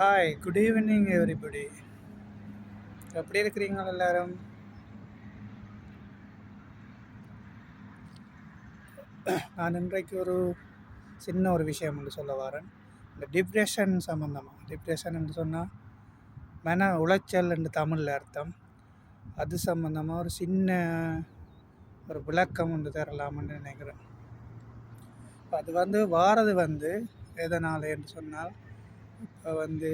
Hi good evening everybody எப்படி இருக்கிறீங்க எல்லாரும்? நான் இன்றைக்கு ஒரு சின்ன ஒரு விஷயம் ஒன்று சொல்ல வரேன். இந்த டிப்ரெஷன் சம்மந்தமாக டிப்ரெஷன் என்று சொன்னால் மன உளைச்சல் என்று தமிழில் அர்த்தம். அது சம்மந்தமாக ஒரு சின்ன ஒரு விளக்கம் ஒன்று தரலாம்னு நினைக்கிறேன். அது வந்து வாரது வந்து எதனால் என்று சொன்னால் வந்து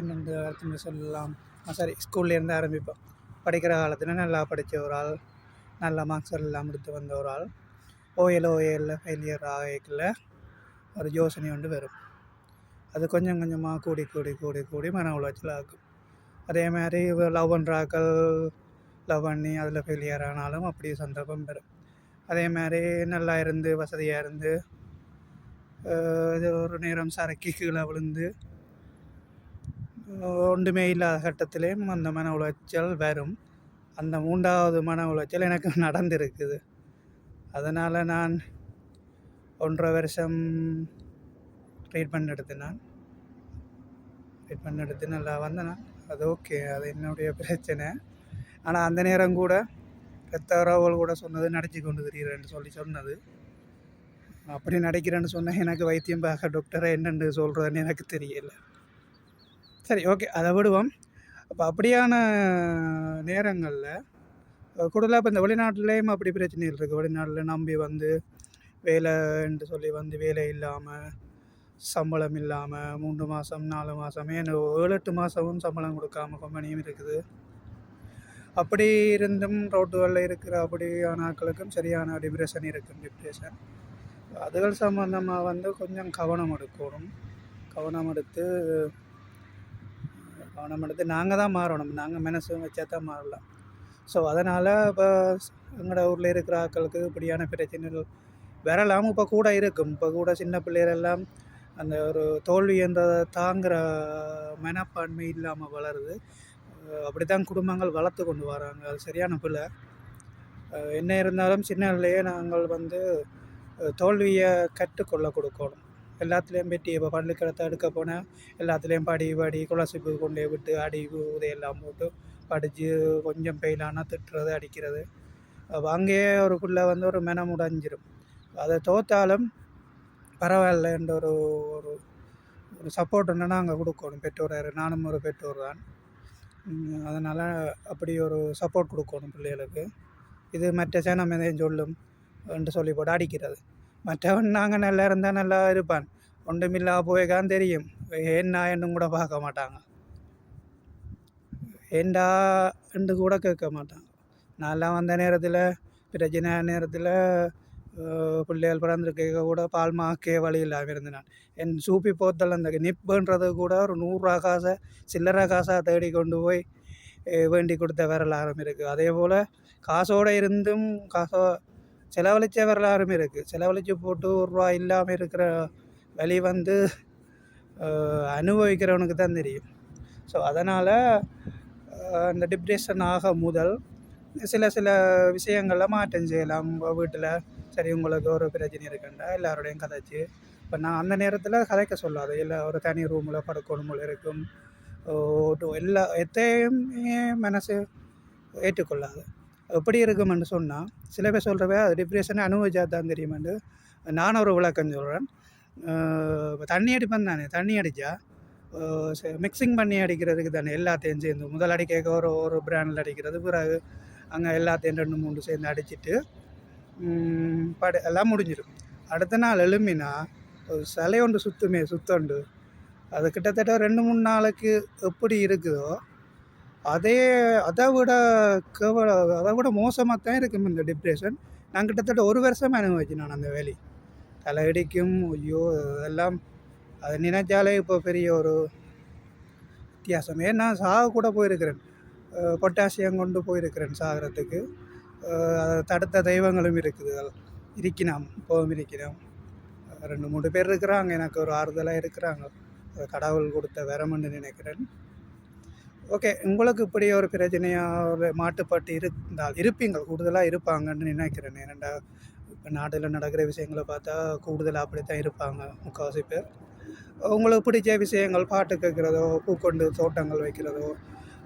என்னென்று அர்த்தம் சொல்லலாம். சாரி சரி ஸ்கூல்லேருந்து ஆரம்பிப்போம். படிக்கிற காலத்தில் நல்லா படித்த ஒரு ஆள் நல்ல மார்க்ஸ் எல்லாம் எடுத்து வந்த ஒரு ஆள். ஓஎல் ஓஎல்ல ஃபெயிலியர் ஆகிக்கல ஒரு யோசனை ஒன்று வரும். அது கொஞ்சம் கொஞ்சமாக கூடி கூடி கூடி கூடி மன உளைச்சல் ஆகும் அதே மாதிரி லவ் பண்ணுறாக்கள் லவ் பண்ணி அதில் ஃபெயிலியர் ஆனாலும் அப்படி சந்தர்ப்பம் பெறும். அதே மாதிரி நல்லா இருந்து வசதியாக இருந்து இது ஒரு நேரம் சரக்கி கீழே விழுந்து ஒன்றுமே இல்லாத கட்டத்திலையும் அந்த மன உளைச்சல் வரும் அந்த மூன்றாவது மன உளைச்சல் எனக்கு நடந்திருக்குது அதனால் நான் ஒன்றரை வருஷம் ட்ரீட்மெண்ட் எடுத்தினான் ட்ரீட்மெண்ட் எடுத்து நல்லா வந்தேன் அது ஓகே அது என்னுடைய பிரச்சனை ஆனால் அந்த நேரம் கூட ரத்த உறவுகள் கூட சொன்னது நடிச்சு கொண்டு திரிகிறேன்னு சொல்லி சொன்னது அப்படி நடிக்கிறேன்னு சொன்னால் எனக்கு வைத்தியம் பார்க்க டாக்டரை என்னென்று சொல்கிறதுன்னு எனக்கு தெரியல. சரி ஓகே அதை விடுவோம். அப்போ அப்படியான நேரங்களில் கூடுதலாக இப்போ இந்த வெளிநாட்டிலேயும் அப்படி பிரச்சனைகள் இருக்குது வெளிநாட்டில் நம்பி வந்து வேலைன்ட்டு சொல்லி வந்து வேலை இல்லாமல் சம்பளம் இல்லாமல் மூன்று மாதம் நாலு மாதம் ஏன் ஏழு எட்டு மாதமும் சம்பளம் கொடுக்காம கம்பெனியும் இருக்குது. அப்படி இருந்தும் ரோட்டுகளில் இருக்கிற அப்படியான ஆட்களுக்கும் சரியான டிப்ரெஷன் இருக்கும் டிப்ரெஷன் அதுகள் சம்மந்தமாக வந்து கொஞ்சம் கவனம் எடுக்கணும். கவனம் எடுத்து கவனம் எடுத்து நாங்கள் தான் மாறணும். நாங்கள் மனசு வச்சா தான் மாறலாம். ஸோ அதனால் இப்போ எங்களோட ஊரில் இருக்கிற ஆக்களுக்கு இப்படியான பிரச்சனைகள் வரலாம். இப்போ கூட இருக்கும். இப்போ கூட சின்ன பிள்ளைகளெல்லாம் அந்த ஒரு தோல்வி என்றதை தாங்குகிற மனப்பான்மை இல்லாமல் வளருது. அப்படி தான் குடும்பங்கள் வளர்த்து கொண்டு வராங்க. அது சரியான பிள்ளை என்ன இருந்தாலும் சின்னதுலேயே நாங்கள் வந்து தோல்வியை கற்றுக்கொள்ள கொடுக்கணும். எல்லாத்துலேயும் பெட்டி இப்போ பள்ளிக்கூடத்தை எடுக்க போனால் எல்லாத்துலேயும் படி படி குலசிப்பு கொண்டே விட்டு அடி உதையெல்லாம் போட்டு படித்து கொஞ்சம் பெயிலானால் திட்டுறது அடிக்கிறது. அங்கேயே ஒரு பிள்ளை வந்து ஒரு மெனம் உடைஞ்சிரும். அதை தோற்றாலும் பரவாயில்லன்ற ஒரு ஒரு ஒரு சப்போர்ட் ஒன்றுனா அங்கே கொடுக்கணும். பெற்றோர் நானும் ஒரு பெற்றோர் தான். அதனால் அப்படி ஒரு சப்போர்ட் கொடுக்கணும் பிள்ளைகளுக்கு. இது மற்ற சேனம் எதையும் சொல்லும். என்று சொல்லி போட்டு அடிக்கிறது மற்றவன் நாங்கள் நல்லா இருந்தால் நல்லா இருப்பான். ஒன்றுமில்லா போய்க்கான் தெரியும். ஏன்னா என்னும் கூட பார்க்க மாட்டாங்க. ஏண்டா என்று கூட கேட்க மாட்டாங்க. நான்லாம் வந்த நேரத்தில் பிரச்சனை நேரத்தில் பிள்ளைகள் பிறந்திருக்க கூட பால் மாக்கே வழி இல்லாமல் இருந்தேன். என் சூப்பி போத்தல் அந்த நிப்புன்றது கூட ஒரு நூறுரூவா காசை சில்லறை காசாக தேடி கொண்டு போய் வேண்டி கொடுத்த வரலாறும் இருக்குது அதே போல் காசோடு இருந்தும் காசோ செலவழிச்ச வரலாறும் இருக்குது செலவழித்து போட்டு ஒரு ரூபா இல்லாமல் இருக்கிற வழி வந்து அனுபவிக்கிறவனுக்கு தான் தெரியும். ஸோ அதனால் அந்த டிப்ரெஷன் ஆக முதல் சில சில விஷயங்களில் மாற்றம் செய்யலாம். உங்கள் வீட்டில் சரி உங்களுக்கு ஒரு பிரச்சனை இருக்குண்டா? எல்லாரோடையும் கதைச்சி. இப்போ நான் அந்த நேரத்தில் கதைக்க சொல்லாது. இல்லை ஒரு தனி ரூமில் படுக்கணும் போல இருக்கும். எல்லா எத்தையுமே மனசு ஏற்றுக்கொள்ளாது. எப்படி இருக்குமென்று சொன்னால் சில பேர் சொல்கிறவே அது டிப்ரெஷனை அனுபவிச்சா தான் தெரியுமெண்டு நான் ஒரு விளக்கம் சொல்கிறேன் இப்போ தண்ணி அடிப்பேன் தானே தண்ணி அடித்தா மிக்சிங் பண்ணி அடிக்கிறதுக்கு தானே எல்லாத்தையும் சேர்ந்து முதல் அடிக்க ஒரு ஒரு பிராண்டில் அடிக்கிறது பிறகு அங்கே எல்லாத்தையும் ரெண்டு மூணு சேர்ந்து அடிச்சுட்டு படு எல்லாம் முடிஞ்சிடும். அடுத்த நாள் எழும்பினா சிலை ஒன்று சுற்றுமே சுத்தண்டு. அது கிட்டத்தட்ட ரெண்டு மூணு நாளைக்கு எப்படி இருக்குதோ அதே அதை விட கேவல அதை விட மோசமாக தான் இருக்கும் இந்த டிப்ரெஷன் நான் கிட்டத்தட்ட ஒரு வருஷம் அனுபவிச்சு நான் அந்த வேலி தலையடிக்கும் ஐயோ அதெல்லாம் அதை நினைச்சாலே இப்போ பெரிய ஒரு வித்தியாசம். ஏன்னா சாக கூட போயிருக்கிறேன். பொட்டாசியம் கொண்டு போயிருக்கிறேன் சாகிறதுக்கு. அதை தடுத்த தெய்வங்களும் இருக்குது. இருக்கிறோம் இப்போவும் இருக்கிறோம். ரெண்டு மூணு பேர் இருக்கிறாங்க. எனக்கு ஒரு ஆறுதலாக இருக்கிறாங்க. கடவுள் கொடுத்த வரமுன்னு நினைக்கிறேன். ஓகே உங்களுக்கு இப்படி ஒரு பிரச்சனையாக ஒரு மாட்டுப்பாட்டு இருந்தால் இருப்பீங்க கூடுதலாக இருப்பாங்கன்னு நினைக்கிறேன். ஏனெண்டா இப்போ நாட்டில் நடக்கிற விஷயங்களை பார்த்தா கூடுதலாக அப்படி தான் இருப்பாங்க முக்கால்வாசி பேர். உங்களுக்கு பிடிச்ச விஷயங்கள் பாட்டு கேட்குறதோ பூக்கொண்டு தோட்டங்கள் வைக்கிறதோ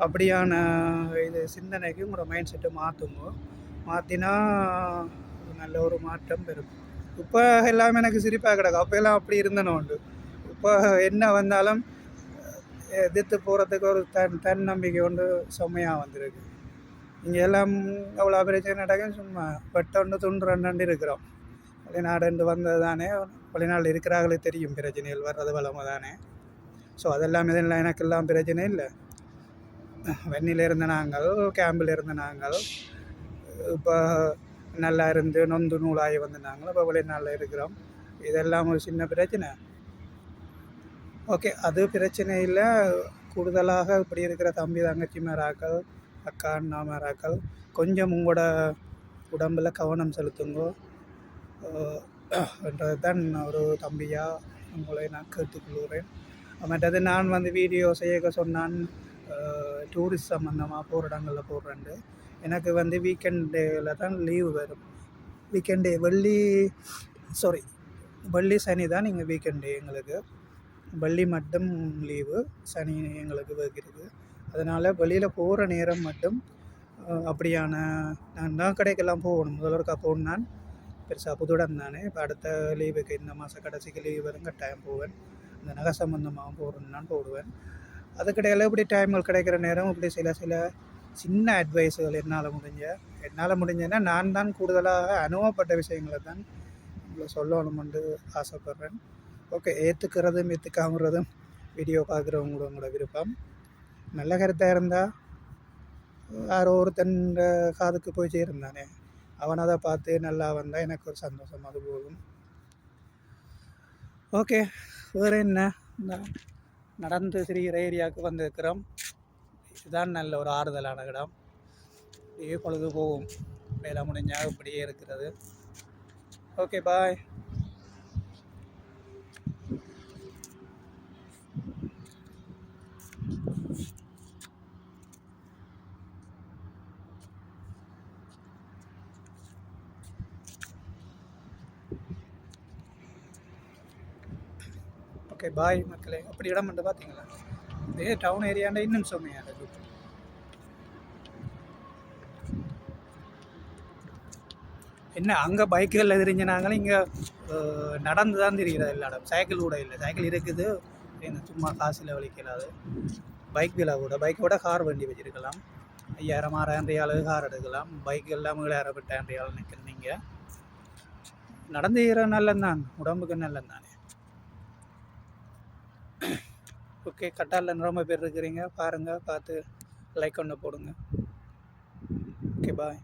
அப்படியான இது சிந்தனைக்கு உங்களோட மைண்ட் செட்டை மாற்றுங்க மாற்றினா நல்ல ஒரு மாற்றம் பெறும். இப்போ எல்லாமே எனக்கு சிரிப்பாக கிடக்கும் அப்போ எல்லாம் அப்படி இருந்தன உண்டு இப்போ என்ன வந்தாலும் எதிர்த்து போகிறதுக்கு ஒரு தன் தன்னம்பிக்கை ஒன்று செம்மையாக வந்திருக்கு. இங்கே எல்லாம் அவ்வளோ பிரச்சனை நடக்கும் சும்மா வெட்டொன்று துண்டு ரெண்டு இருக்கிறோம். வெளிநாடுண்டு வந்தது தானே வெளிநாட்டில் இருக்கிறார்களே தெரியும் பிரச்சனைகள் வர்றது வளமை தானே ஸோ அதெல்லாம் இதெல்லாம் எனக்கெல்லாம் பிரச்சனை இல்லை. வெண்ணில் இருந்த நாங்கள் கேம்பில் இருந்த நாங்கள் இப்போ நல்லா இருந்து நொந்து நூலாகி வந்து நாங்கள் இப்போ வெளிநாட்டில் இருக்கிறோம். இதெல்லாம் ஒரு சின்ன பிரச்சனை. ஓகே அது பிரச்சனை இல்லை கூடுதலாக இப்படி இருக்கிற தம்பி தங்கச்சி மேராக்கள் அக்கா அண்ணா மேராக்கள் கொஞ்சம் உங்களோட உடம்பில் கவனம் செலுத்துங்கோ. என்றது தான் ஒரு தம்பியாக உங்களை நான் கேட்டுக்கொள்கிறேன் மற்றது நான் வந்து வீடியோ செய்ய சொன்னான் டூரிஸ்ட் சம்மந்தமாக போகிற இடங்களில் போடுறேன்ட்டு எனக்கு வந்து வீக்கெண்டில் தான் லீவு வரும். வீக்கெண்டு வெள்ளி சாரி வெள்ளி சனி தான் இங்கே வீக்கெண்டு எங்களுக்கு. வெள்ளி மட்டும் லீவு சனி எங்களுக்கு ஒர்க் அதனால் வெளியில் போகிற நேரம் மட்டும் அப்படியான நான் தான் கடைக்கெல்லாம் போகணும். முதல்ல ஒருக்கா நான். பெருசாக புதுடன் தானே. இப்போ அடுத்த லீவுக்கு இந்த மாத கடைசிக்கு லீவ் வரும் கட்டாயம் போவேன். இந்த நகை சம்மந்தமாக நான் போடுவேன். அதுக்கிடையில் இப்படி டைம்கள் கிடைக்கிற நேரம் இப்படி சில சில சின்ன அட்வைஸுகள் என்னால் முடிஞ்ச என்னால் முடிஞ்சதுன்னா நான் தான் கூடுதலாக அனுபவப்பட்ட விஷயங்களை தான் உங்களை சொல்லணும்னு ஆசைப்பட்றேன். ஓகே ஏற்றுக்கிறதும் ஏற்றுக்காமறதும் வீடியோ பார்க்குறவங்களோட உங்களோட விருப்பம். நல்ல கருத்தாக இருந்தால் யாரோ ஒருத்தன் காதுக்கு போய் சேர்ந்தானே அவன் அதை பார்த்து நல்லா வந்தால் எனக்கு ஒரு சந்தோஷம் அது போகும் ஓகே வேறு என்ன? நடந்து திரிகிற ஏரியாவுக்கு வந்திருக்கிறோம். இதுதான் நல்ல ஒரு ஆறுதலான இடம். இப்படியே பொழுது போகும். வேலை முடிஞ்சால் இப்படியே இருக்கிறது. ஓகே பாய் ஓகே பாய் மக்களே. அப்படி இடம் மட்டும் பார்த்தீங்களா? இதே டவுன் ஏரியாண்ட இன்னும் செம்மையாக இருக்கு. என்ன அங்கே பைக்குகளில் தெரிஞ்சினாங்களும் இங்கே நடந்து தான் தெரிகிறது எல்லா இடம் சைக்கிள் கூட இல்லை. சைக்கிள் இருக்குது. என்ன சும்மா காசில் வலிக்கலாது. பைக் விழா கூட. பைக்கை விட கார் வண்டி வச்சுருக்கலாம். ஐயாயிரம் ஆறாயிரம் அளவு கார் எடுக்கலாம். பைக் எல்லாம் ஏழாயிரம் எட்டாயிரம் ரியால் நிற்கிறீங்க நடந்து நல்லது நல்லந்தான் உடம்புக்கு நல்லது தானே ஓகே கட்டாரில் ரொம்ப பேர் இருக்கிறீங்க பாருங்கள் பார்த்து லைக் ஒன்று போடுங்க. Okay bye